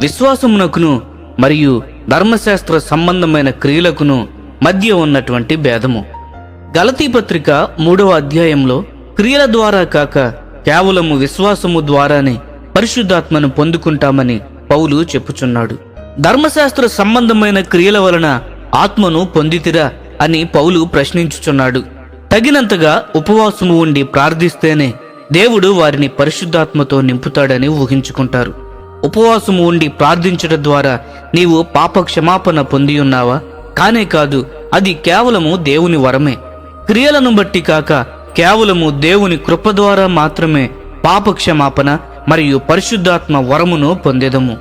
విశ్వాసమునకును మరియు ధర్మశాస్త్ర సంబంధమైన క్రియలకును మధ్య ఉన్నటువంటి భేదము. గలతీ పత్రిక మూడవ అధ్యాయంలో క్రియల ద్వారా కాక కేవలము విశ్వాసము ద్వారానే పరిశుద్ధాత్మను పొందుకుంటామని పౌలు చెప్పుచున్నాడు. ధర్మశాస్త్ర సంబంధమైన క్రియల వలన ఆత్మను పొందితిరా అని పౌలు ప్రశ్నించుచున్నాడు. తగినంతగా ఉపవాసము ఉండి ప్రార్థిస్తేనే దేవుడు వారిని పరిశుద్ధాత్మతో నింపుతాడని ఊహించుకుంటారు. ఉపవాసము ఉండి ప్రార్థించడం ద్వారా నీవు పాప క్షమాపణ పొంది ఉన్నావా? కానే కాదు అది కేవలము దేవుని వరమే. క్రియలను బట్టి కాక కేవలము దేవుని కృప ద్వారా మాత్రమే పాప క్షమాపణ మరియు పరిశుద్ధాత్మ వరమును పొందేదము.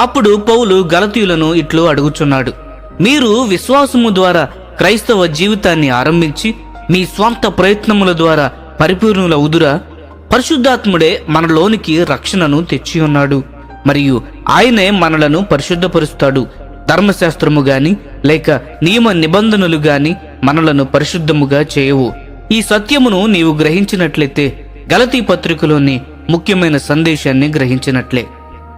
అప్పుడు పౌలు గలతీయులను ఇట్లు అడుగుచున్నాడు మీరు విశ్వాసము ద్వారా క్రైస్తవ జీవితాన్ని ఆరంభించి మీ స్వంత ప్రయత్నముల ద్వారా పరిపూర్ణుల ఉదురా పరిశుద్ధాత్ముడే మనలోనికి రక్షణను తెచ్చి ఉన్నాడు మరియు ఆయనే మనలను పరిశుద్ధపరుస్తాడు. ధర్మశాస్త్రము గాని లేక నియమ నిబంధనలు గాని మనలను పరిశుద్ధముగా చేయవు. ఈ సత్యమును నీవు గ్రహించినట్లయితే గలతీ పత్రికలోని ముఖ్యమైన సందేశాన్ని గ్రహించినట్లే.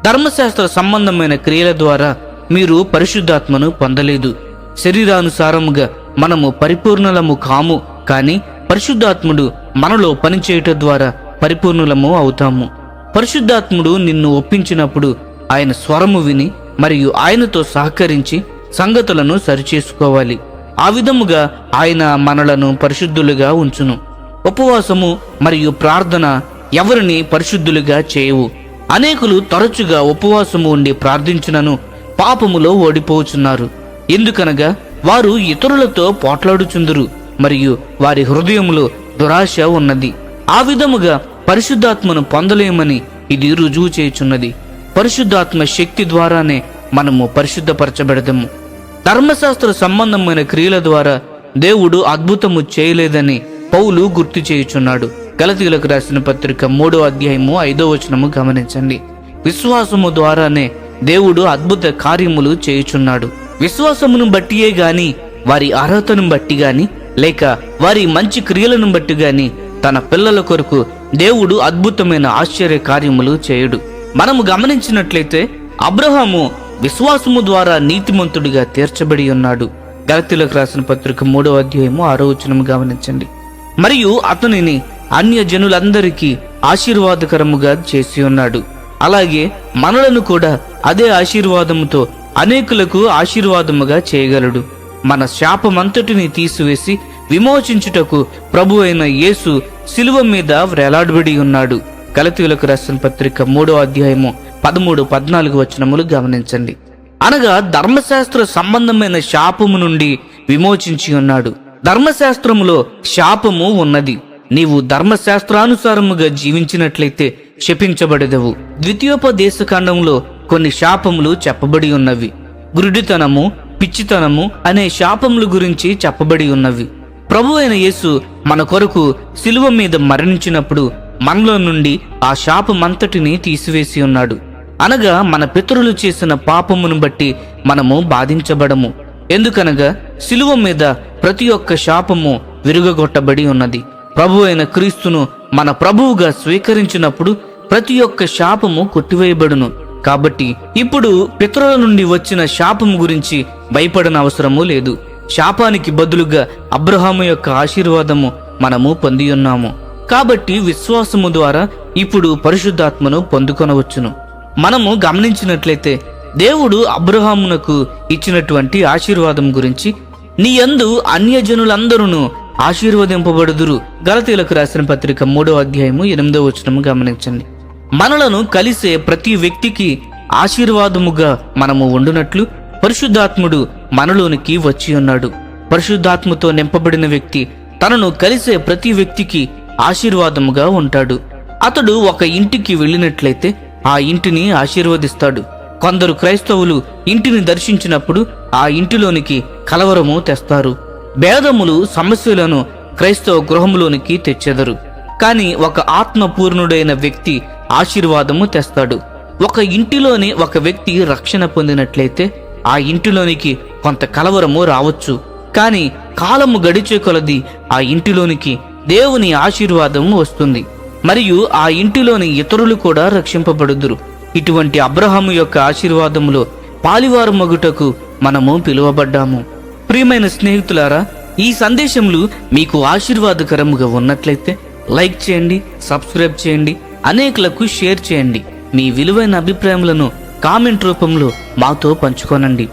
ధర్మశాస్త్ర సంబంధమైన క్రియల ద్వారా మీరు పరిశుద్ధాత్మను పొందలేదు. శరీరానుసారముగా మనము పరిపూర్ణలము కాము కాని పరిశుద్ధాత్ముడు మనలో పనిచేయటం ద్వారా పరిపూర్ణులము అవుతాము. పరిశుద్ధాత్ముడు నిన్ను ఒప్పించినప్పుడు ఆయన స్వరము విని మరియు ఆయనతో సహకరించి సంగతులను సరిచేసుకోవాలి. ఆ విధముగా ఆయన మనలను పరిశుద్ధులుగా ఉంచును. ఉపవాసము మరియు ప్రార్థన ఎవరిని పరిశుద్ధులుగా చేయవు? అనేకులు తరచుగా ఉపవాసము ఉండి ప్రార్థించినను పాపములో ఓడిపోచున్నారు. ఎందుకనగా వారు ఇతరులతో పోట్లాడుచుందురు మరియు వారి హృదయములో దురాశ ఉన్నది. ఆ విధముగా పరిశుద్ధాత్మను పొందలేమని ఇది రుజువు చేయుచున్నది. పరిశుద్ధాత్మ శక్తి ద్వారానే మనము పరిశుద్ధపరచబడదము. ధర్మశాస్త్ర సంబంధమైన క్రియల ద్వారా దేవుడు అద్భుతము చేయలేదని పౌలు గుర్తు చేయుచున్నాడు. గలతీలకు రాసిన పత్రిక మూడో అధ్యాయము ఐదో వచనము గమనించండి. విశ్వాసము ద్వారానే దేవుడు అద్భుత కార్యములు చేయుచున్నాడు. విశ్వాసమును బట్టియే గాని వారి అర్హతను బట్టి గాని లేక వారి మంచి క్రియలను బట్టి గాని తన పిల్లల కొరకు దేవుడు అద్భుతమైన ఆశ్చర్య కార్యములు చేయుడు. మనము గమనించినట్లయితే అబ్రహాము విశ్వాసము ద్వారా నీతిమంతుడిగా తీర్చబడి ఉన్నాడు. గలతీలకు రాసిన పత్రిక మూడో అధ్యాయము ఆరో వచనము గమనించండి. మరియు అతనిని అన్య జనులందరికీ ఆశీర్వాదకరముగా చేసి ఉన్నాడు. అలాగే మనలను కూడా అదే ఆశీర్వాదముతో అనేకులకు ఆశీర్వాదముగా చేయగలడు. మన శాపమంతటిని తీసివేసి విమోచించుటకు ప్రభు అయిన యేసు శిలువ మీద వ్రేలాడబడి ఉన్నాడు. కలతీలకు రాసిన పత్రిక మూడో అధ్యాయము పదమూడు పద్నాలుగు వచనములు గమనించండి. అనగా ధర్మశాస్త్ర సంబంధమైన శాపము నుండి విమోచించి ఉన్నాడు. ధర్మశాస్త్రములో శాపము ఉన్నది. నీవు ధర్మశాస్త్రానుసారముగా జీవించినట్లయితే శపించబడదవు. ద్వితీయోపదేశ ఖండంలో కొన్ని శాపములు చెప్పబడి ఉన్నవి. గురుడితనము పిచ్చితనము అనే శాపముల గురించి చెప్పబడి ఉన్నవి. ప్రభు అయిన యేసు మన కొరకు శిలువ మీద మరణించినప్పుడు మనలో నుండి ఆ శాపమంతటిని తీసివేసి ఉన్నాడు. అనగా మన పితరులు చేసిన పాపమును బట్టి మనము బాధించబడము. ఎందుకనగా శిలువ మీద ప్రతి ఒక్క శాపము విరుగగొట్టబడి ఉన్నది. ప్రభు అయిన క్రీస్తును మన ప్రభువుగా స్వీకరించినప్పుడు ప్రతి ఒక్క శాపము కొట్టివేయబడును. కాబట్టి ఇప్పుడు పితరుల నుండి వచ్చిన శాపము గురించి భయపడన అవసరము లేదు. శాపానికి బదులుగా అబ్రహాము యొక్క ఆశీర్వాదము మనము పొంది ఉన్నాము కాబట్టి విశ్వాసము ద్వారా ఇప్పుడు పరిశుద్ధాత్మను పొందుకొనవచ్చును. మనము గమనించినట్లయితే దేవుడు అబ్రహామునకు ఇచ్చినటువంటి ఆశీర్వాదం గురించి నీ యందు అన్యజనులందరూ ఆశీర్వదింపబడుదురు. గలతీలకు రాసిన పత్రిక మూడో అధ్యాయము ఎనిమిదో వచనము గమనించండి. మనలను కలిసే ప్రతి వ్యక్తికి ఆశీర్వాదముగా మనము ఉండునట్లు పరిశుద్ధాత్ముడు మనలోనికి వచ్చి ఉన్నాడు. పరిశుద్ధాత్మతో నింపబడిన వ్యక్తి తనను కలిసే ప్రతి వ్యక్తికి ఆశీర్వాదముగా ఉంటాడు. అతడు ఒక ఇంటికి వెళ్ళినట్లయితే ఆ ఇంటిని ఆశీర్వదిస్తాడు. కొందరు క్రైస్తవులు ఇంటిని దర్శించినప్పుడు ఆ ఇంటిలోనికి కలవరము తెస్తారు. భేదములు సమస్యలను క్రైస్తవ గృహములోనికి తెచ్చెదరు. కానీ ఒక ఆత్మపూర్ణుడైన వ్యక్తి ఆశీర్వాదము తెస్తాడు. ఒక ఇంటిలోని ఒక వ్యక్తి రక్షణ పొందినట్లయితే ఆ ఇంటిలోనికి కొంత కలవరము రావచ్చు. కానీ కాలము గడిచే కొలది ఆ ఇంటిలోనికి దేవుని ఆశీర్వాదము వస్తుంది. మరియు ఆ ఇంటిలోని ఇతరులు కూడా రక్షింపబడుదురు. ఇటువంటి అబ్రహాము యొక్క ఆశీర్వాదములో పాలివారు మగుటకు మనము పిలువబడ్డాము. ప్రియమైన స్నేహితులారా ఈ సందేశములు మీకు ఆశీర్వాదకరముగా ఉన్నట్లయితే లైక్ చేయండి సబ్స్క్రైబ్ చేయండి అనేకులకు షేర్ చేయండి. మీ విలువైన అభిప్రాయములను కామెంట్ రూపంలో మాతో పంచుకోనండి.